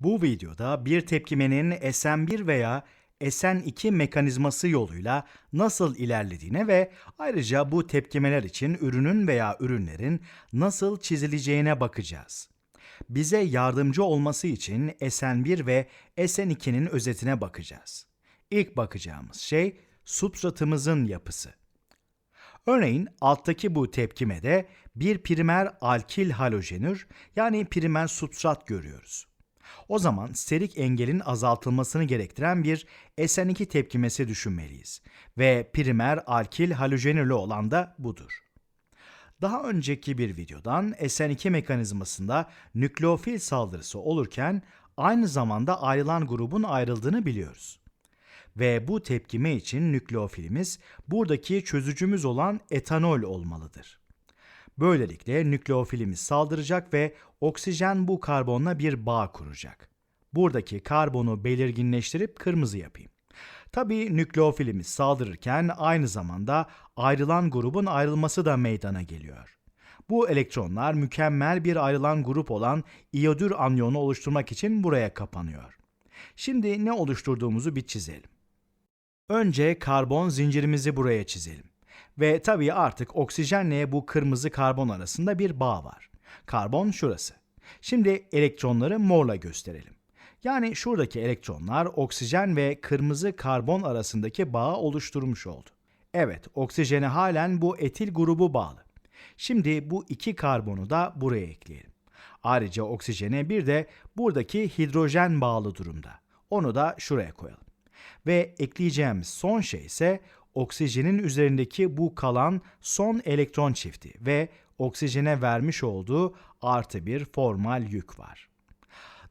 Bu videoda bir tepkimenin SN1 veya SN2 mekanizması yoluyla nasıl ilerlediğine ve ayrıca bu tepkimeler için ürünün veya ürünlerin nasıl çizileceğine bakacağız. Bize yardımcı olması için SN1 ve SN2'nin özetine bakacağız. İlk bakacağımız şey substratımızın yapısı. Örneğin alttaki bu tepkimede bir primer alkil halojenür yani primer substrat görüyoruz. O zaman sterik engelin azaltılmasını gerektiren bir SN2 tepkimesi düşünmeliyiz ve primer alkil halojenürlü olan da budur. Daha önceki bir videodan SN2 mekanizmasında nükleofil saldırısı olurken aynı zamanda ayrılan grubun ayrıldığını biliyoruz. Ve bu tepkime için nükleofilimiz buradaki çözücümüz olan etanol olmalıdır. Böylelikle nükleofilimiz saldıracak ve oksijen bu karbonla bir bağ kuracak. Buradaki karbonu belirginleştirip kırmızı yapayım. Tabii nükleofilimiz saldırırken aynı zamanda ayrılan grubun ayrılması da meydana geliyor. Bu elektronlar mükemmel bir ayrılan grup olan iyodür anyonu oluşturmak için buraya kapanıyor. Şimdi ne oluşturduğumuzu bir çizelim. Önce karbon zincirimizi buraya çizelim. Ve tabii artık oksijenle bu kırmızı karbon arasında bir bağ var. Karbon şurası. Şimdi elektronları morla gösterelim. Yani şuradaki elektronlar oksijen ve kırmızı karbon arasındaki bağı oluşturmuş oldu. Evet, oksijene halen bu etil grubu bağlı. Şimdi bu iki karbonu da buraya ekleyelim. Ayrıca oksijene bir de buradaki hidrojen bağlı durumda. Onu da şuraya koyalım. Ve ekleyeceğimiz son şey ise oksijenin üzerindeki bu kalan son elektron çifti ve oksijene vermiş olduğu artı bir formal yük var.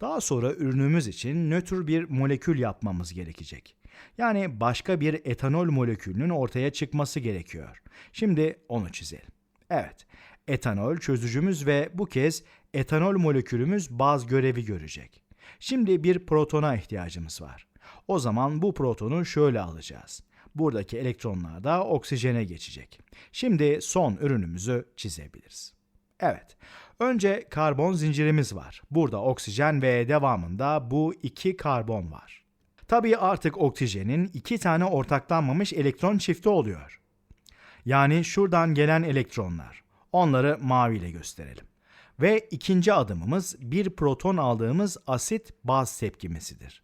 Daha sonra ürünümüz için nötr bir molekül yapmamız gerekecek. Yani başka bir etanol molekülünün ortaya çıkması gerekiyor. Şimdi onu çizelim. Evet, etanol çözücümüz ve bu kez etanol molekülümüz baz görevi görecek. Şimdi bir protona ihtiyacımız var. O zaman bu protonu şöyle alacağız. Buradaki elektronlar da oksijene geçecek. Şimdi son ürünümüzü çizebiliriz. Evet, önce karbon zincirimiz var. Burada oksijen ve devamında bu iki karbon var. Tabii artık oksijenin iki tane ortaklanmamış elektron çifti oluyor. Yani şuradan gelen elektronlar. Onları maviyle gösterelim. Ve ikinci adımımız bir proton aldığımız asit baz tepkimesidir.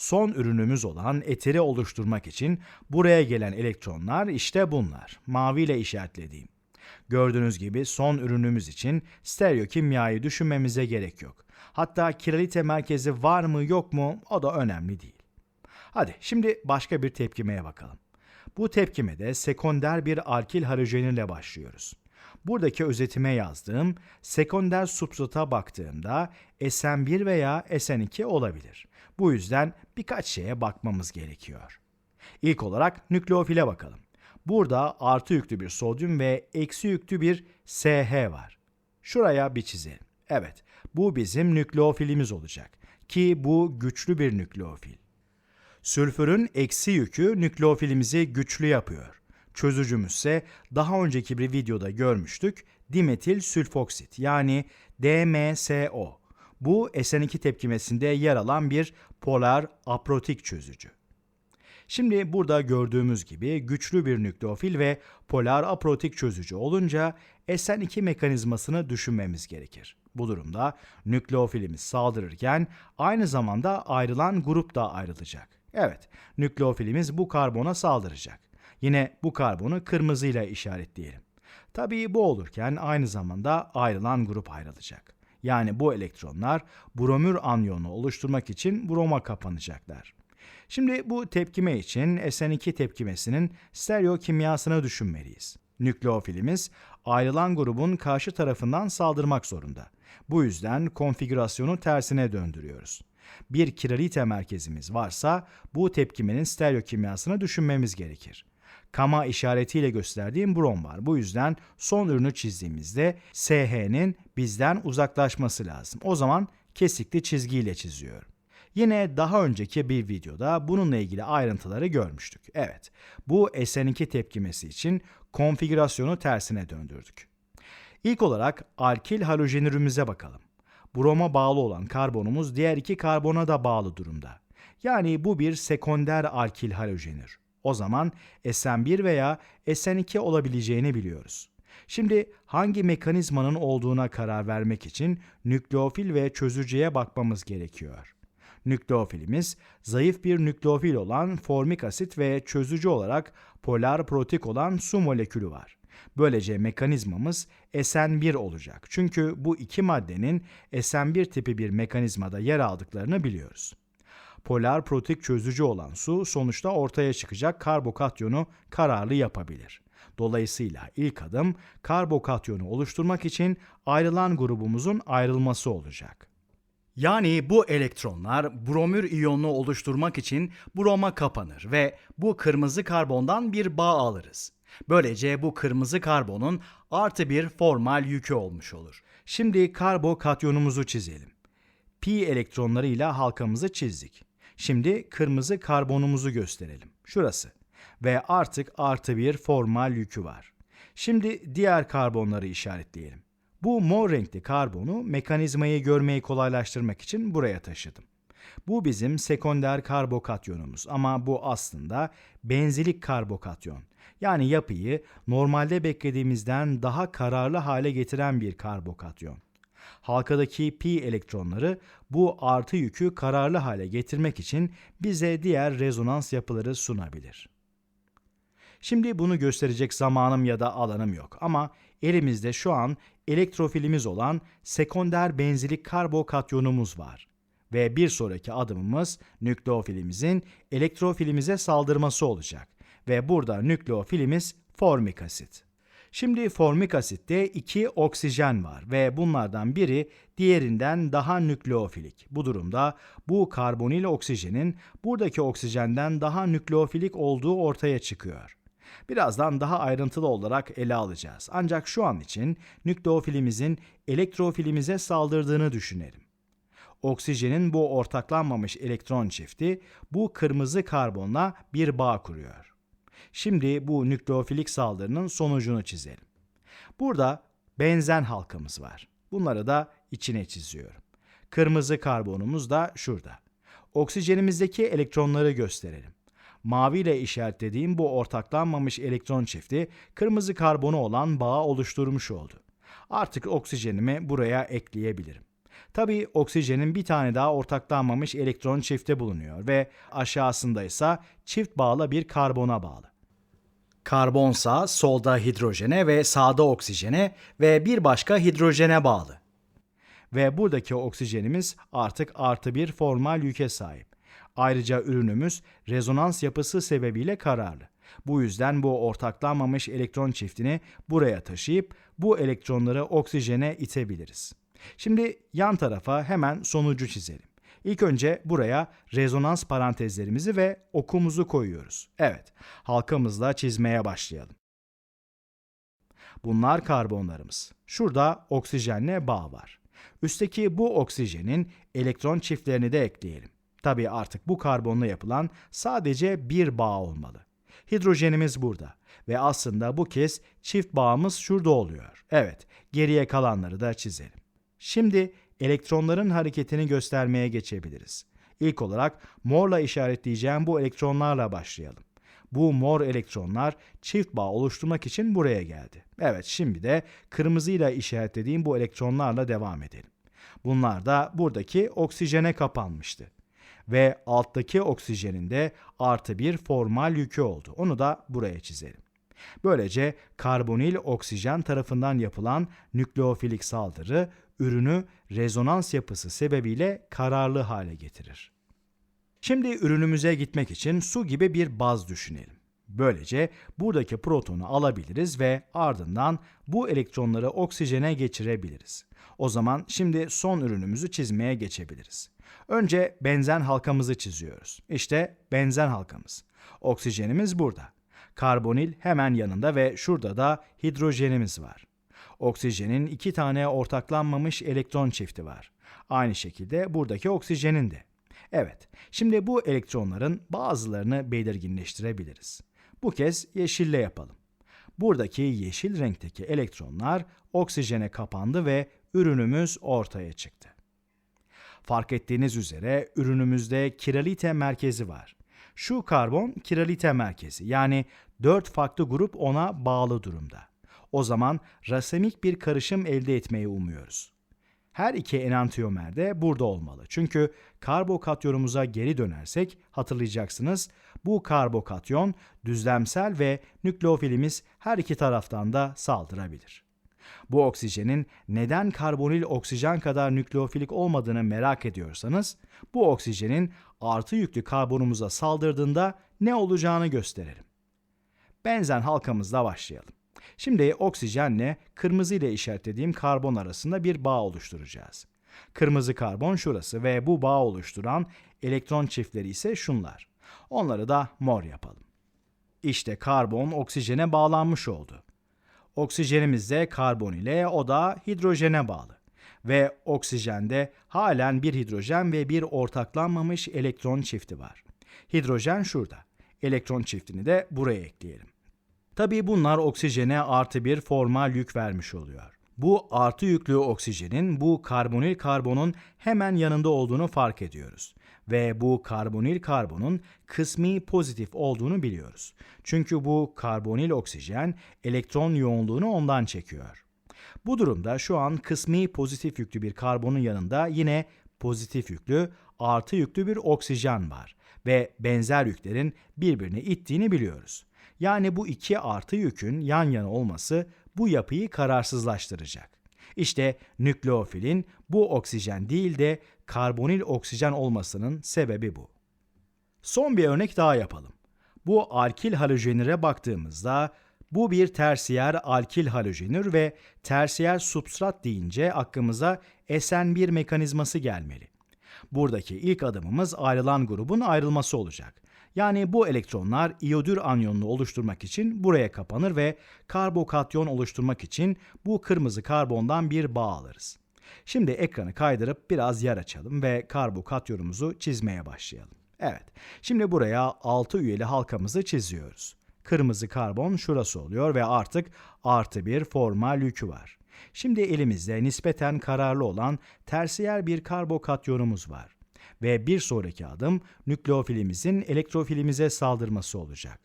Son ürünümüz olan eteri oluşturmak için buraya gelen elektronlar işte bunlar. Maviyle işaretlediğim. Gördüğünüz gibi son ürünümüz için stereokimyayı düşünmemize gerek yok. Hatta kiralite merkezi var mı yok mu o da önemli değil. Hadi şimdi başka bir tepkimeye bakalım. Bu tepkimede sekonder bir alkil halojenirle başlıyoruz. Buradaki özetime yazdığım sekonder substrata baktığımda SN1 veya SN2 olabilir. Bu yüzden birkaç şeye bakmamız gerekiyor. İlk olarak nükleofile bakalım. Burada artı yüklü bir sodyum ve eksi yüklü bir SH var. Şuraya bir çizelim. Evet, bu bizim nükleofilimiz olacak ki bu güçlü bir nükleofil. Sülfürün eksi yükü nükleofilimizi güçlü yapıyor. Çözücümüz ise daha önceki bir videoda görmüştük dimetil sülfoksit yani DMSO. Bu SN2 tepkimesinde yer alan bir polar aprotik çözücü. Şimdi burada gördüğümüz gibi güçlü bir nükleofil ve polar aprotik çözücü olunca SN2 mekanizmasını düşünmemiz gerekir. Bu durumda nükleofilimiz saldırırken aynı zamanda ayrılan grup da ayrılacak. Evet, nükleofilimiz bu karbona saldıracak. Yine bu karbonu kırmızıyla işaretleyelim. Tabii bu olurken aynı zamanda ayrılan grup ayrılacak. Yani bu elektronlar bromür anyonu oluşturmak için broma kapanacaklar. Şimdi bu tepkime için SN2 tepkimesinin stereokimyasını düşünmeliyiz. Nükleofilimiz ayrılan grubun karşı tarafından saldırmak zorunda. Bu yüzden konfigürasyonu tersine döndürüyoruz. Bir kiralite merkezimiz varsa bu tepkimenin stereokimyasını düşünmemiz gerekir. Kama işaretiyle gösterdiğim brom var. Bu yüzden son ürünü çizdiğimizde SH'nin bizden uzaklaşması lazım. O zaman kesikli çizgiyle çiziyorum. Yine daha önceki bir videoda bununla ilgili ayrıntıları görmüştük. Evet, bu SN2 tepkimesi için konfigürasyonu tersine döndürdük. İlk olarak alkil halojenürümüze bakalım. broma bağlı olan karbonumuz diğer iki karbona da bağlı durumda. Yani bu bir sekonder alkil halojenir. O zaman SN1 veya SN2 olabileceğini biliyoruz. Şimdi hangi mekanizmanın olduğuna karar vermek için nükleofil ve çözücüye bakmamız gerekiyor. Nükleofilimiz zayıf bir nükleofil olan formik asit ve çözücü olarak polar protik olan su molekülü var. Böylece mekanizmamız SN1 olacak. Çünkü bu iki maddenin SN1 tipi bir mekanizmada yer aldıklarını biliyoruz. Polar protik çözücü olan su sonuçta ortaya çıkacak karbokatyonu kararlı yapabilir. Dolayısıyla ilk adım karbokatyonu oluşturmak için ayrılan grubumuzun ayrılması olacak. Yani bu elektronlar bromür iyonunu oluşturmak için broma kapanır ve bu kırmızı karbondan bir bağ alırız. Böylece bu kırmızı karbonun artı bir formal yükü olmuş olur. Şimdi karbokatyonumuzu çizelim. Pi elektronlarıyla halkamızı çizdik. Şimdi kırmızı karbonumuzu gösterelim. Şurası. Ve artık artı bir formal yükü var. Şimdi diğer karbonları işaretleyelim. Bu mor renkli karbonu mekanizmayı görmeyi kolaylaştırmak için buraya taşıdım. Bu bizim sekonder karbokatyonumuz ama bu aslında benzilik karbokatyon. Yani yapıyı normalde beklediğimizden daha kararlı hale getiren bir karbokatyon. Halkadaki pi elektronları bu artı yükü kararlı hale getirmek için bize diğer rezonans yapıları sunabilir. Şimdi bunu gösterecek zamanım ya da alanım yok ama elimizde şu an elektrofilimiz olan sekonder benzilik karbokatyonumuz var. Ve bir sonraki adımımız nükleofilimizin elektrofilimize saldırması olacak. Ve burada nükleofilimiz formik asit. Şimdi formik asitte iki oksijen var ve bunlardan biri diğerinden daha nükleofilik. Bu durumda bu karbonil oksijenin buradaki oksijenden daha nükleofilik olduğu ortaya çıkıyor. Birazdan daha ayrıntılı olarak ele alacağız. Ancak şu an için nükleofilimizin elektrofilimize saldırdığını düşünelim. Oksijenin bu ortaklanmamış elektron çifti bu kırmızı karbonla bir bağ kuruyor. Şimdi bu nükleofilik saldırının sonucunu çizelim. Burada benzen halkamız var. Bunları da içine çiziyorum. Kırmızı karbonumuz da şurada. Oksijenimizdeki elektronları gösterelim. Mavi ile işaretlediğim bu ortaklanmamış elektron çifti kırmızı karbonu olan bağı oluşturmuş oldu. Artık oksijenimi buraya ekleyebilirim. Tabii oksijenin bir tane daha ortaklanmamış elektron çifti bulunuyor ve aşağısında ise çift bağlı bir karbona bağlı. Karbonsa solda hidrojene ve sağda oksijene ve bir başka hidrojene bağlı. Ve buradaki oksijenimiz artık artı bir formal yüke sahip. Ayrıca ürünümüz rezonans yapısı sebebiyle kararlı. Bu yüzden bu ortaklanmamış elektron çiftini buraya taşıyıp bu elektronları oksijene itebiliriz. Şimdi yan tarafa hemen sonucu çizelim. İlk önce buraya rezonans parantezlerimizi ve okumuzu koyuyoruz. Evet, halkamızla çizmeye başlayalım. Bunlar karbonlarımız. Şurada oksijenle bağ var. Üstteki bu oksijenin elektron çiftlerini de ekleyelim. Tabii artık bu karbonla yapılan sadece bir bağ olmalı. Hidrojenimiz burada ve aslında bu kez çift bağımız şurada oluyor. Evet, geriye kalanları da çizelim. Şimdi elektronların hareketini göstermeye geçebiliriz. İlk olarak morla işaretleyeceğim bu elektronlarla başlayalım. Bu mor elektronlar çift bağ oluşturmak için buraya geldi. Evet, şimdi de kırmızıyla işaretlediğim bu elektronlarla devam edelim. Bunlar da buradaki oksijene kapanmıştı ve alttaki oksijenin de artı bir formal yükü oldu. Onu da buraya çizelim. Böylece karbonil oksijen tarafından yapılan nükleofilik saldırı ürünü rezonans yapısı sebebiyle kararlı hale getirir. Şimdi ürünümüze gitmek için su gibi bir baz düşünelim. Böylece buradaki protonu alabiliriz ve ardından bu elektronları oksijene geçirebiliriz. O zaman şimdi son ürünümüzü çizmeye geçebiliriz. Önce benzen halkamızı çiziyoruz. İşte benzen halkamız. Oksijenimiz burada. Karbonil hemen yanında ve şurada da hidrojenimiz var. Oksijenin iki tane ortaklanmamış elektron çifti var. Aynı şekilde buradaki oksijenin de. Evet, şimdi bu elektronların bazılarını belirginleştirebiliriz. Bu kez yeşille yapalım. Buradaki yeşil renkteki elektronlar oksijene kapandı ve ürünümüz ortaya çıktı. Fark ettiğiniz üzere ürünümüzde kiralite merkezi var. Şu karbon kiralite merkezi yani 4 farklı grup ona bağlı durumda. O zaman rasemik bir karışım elde etmeyi umuyoruz. Her iki enantiyomer de burada olmalı. Çünkü karbokatyonumuza geri dönersek hatırlayacaksınız bu karbokatyon düzlemsel ve nükleofilimiz her iki taraftan da saldırabilir. Bu oksijenin neden karbonil oksijen kadar nükleofilik olmadığını merak ediyorsanız, bu oksijenin artı yüklü karbonumuza saldırdığında ne olacağını gösterelim. Benzen halkamızla başlayalım. Şimdi oksijenle kırmızı ile işaretlediğim karbon arasında bir bağ oluşturacağız. Kırmızı karbon şurası ve bu bağ oluşturan elektron çiftleri ise şunlar. Onları da mor yapalım. İşte karbon oksijene bağlanmış oldu. Oksijenimiz de karbon ile o da hidrojene bağlı. Ve oksijende halen bir hidrojen ve bir ortaklanmamış elektron çifti var. Hidrojen şurada. Elektron çiftini de buraya ekleyelim. Tabii bunlar oksijene artı bir formal yük vermiş oluyor. Bu artı yüklü oksijenin bu karbonil karbonun hemen yanında olduğunu fark ediyoruz. Ve bu karbonil karbonun kısmi pozitif olduğunu biliyoruz. Çünkü bu karbonil oksijen elektron yoğunluğunu ondan çekiyor. Bu durumda şu an kısmi pozitif yüklü bir karbonun yanında yine pozitif yüklü, artı yüklü bir oksijen var ve benzer yüklerin birbirini ittiğini biliyoruz. Yani bu iki artı yükün yan yana olması bu yapıyı kararsızlaştıracak. İşte nükleofilin bu oksijen değil de karbonil oksijen olmasının sebebi bu. Son bir örnek daha yapalım. Bu alkil halojenire baktığımızda bu bir tersiyer alkil halojenür ve tersiyer substrat deyince aklımıza SN1 mekanizması gelmeli. Buradaki ilk adımımız ayrılan grubun ayrılması olacak. Yani bu elektronlar iyodür anyonunu oluşturmak için buraya kapanır ve karbokatyon oluşturmak için bu kırmızı karbondan bir bağ alırız. Şimdi ekranı kaydırıp biraz yer açalım ve karbokatyonumuzu çizmeye başlayalım. Evet, şimdi buraya 6 üyeli halkamızı çiziyoruz. Kırmızı karbon şurası oluyor ve artık artı bir formal yükü var. Şimdi elimizde nispeten kararlı olan tersiyer bir karbokatyonumuz var. Ve bir sonraki adım nükleofilimizin elektrofilimize saldırması olacak.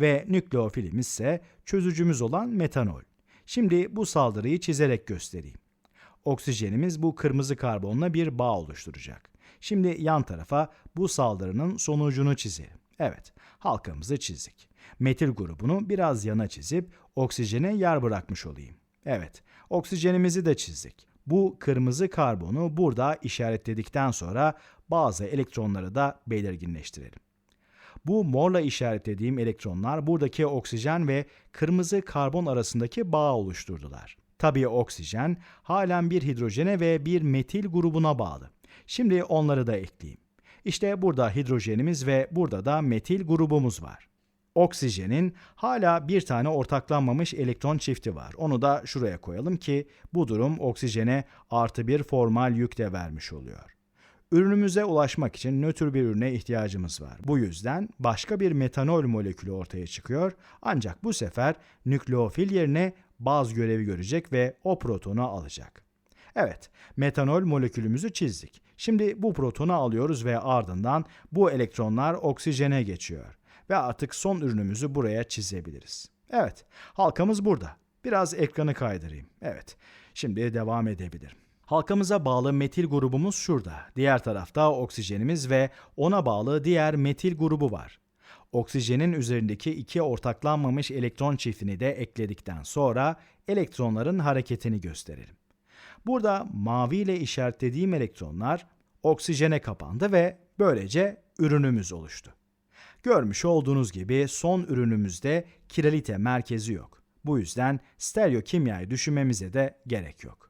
Ve nükleofilimiz ise çözücümüz olan metanol. Şimdi bu saldırıyı çizerek göstereyim. Oksijenimiz bu kırmızı karbonla bir bağ oluşturacak. Şimdi yan tarafa bu saldırının sonucunu çizelim. Evet, halkamızı çizdik. Metil grubunu biraz yana çizip oksijene yer bırakmış olayım. Evet, oksijenimizi de çizdik. Bu kırmızı karbonu burada işaretledikten sonra bazı elektronları da belirginleştirelim. Bu morla işaretlediğim elektronlar buradaki oksijen ve kırmızı karbon arasındaki bağ oluşturdular. Tabii oksijen halen bir hidrojene ve bir metil grubuna bağlı. Şimdi onları da ekleyeyim. İşte burada hidrojenimiz ve burada da metil grubumuz var. Oksijenin hala bir tane ortaklanmamış elektron çifti var. Onu da şuraya koyalım ki bu durum oksijene artı bir formal yük de vermiş oluyor. Ürünümüze ulaşmak için nötr bir ürüne ihtiyacımız var. Bu yüzden başka bir metanol molekülü ortaya çıkıyor. Ancak bu sefer nükleofil yerine baz görevi görecek ve o protonu alacak. Evet, metanol molekülümüzü çizdik. Şimdi bu protonu alıyoruz ve ardından bu elektronlar oksijene geçiyor. Ve artık son ürünümüzü buraya çizebiliriz. Evet, halkamız burada. Biraz ekranı kaydırayım. Evet, şimdi devam edebilirim. Halkamıza bağlı metil grubumuz şurada. Diğer tarafta oksijenimiz ve ona bağlı diğer metil grubu var. Oksijenin üzerindeki iki ortaklanmamış elektron çiftini de ekledikten sonra elektronların hareketini gösterelim. Burada mavi ile işaretlediğim elektronlar oksijene kapandı ve böylece ürünümüz oluştu. Görmüş olduğunuz gibi son ürünümüzde kiralite merkezi yok. Bu yüzden stereokimyayı düşünmemize de gerek yok.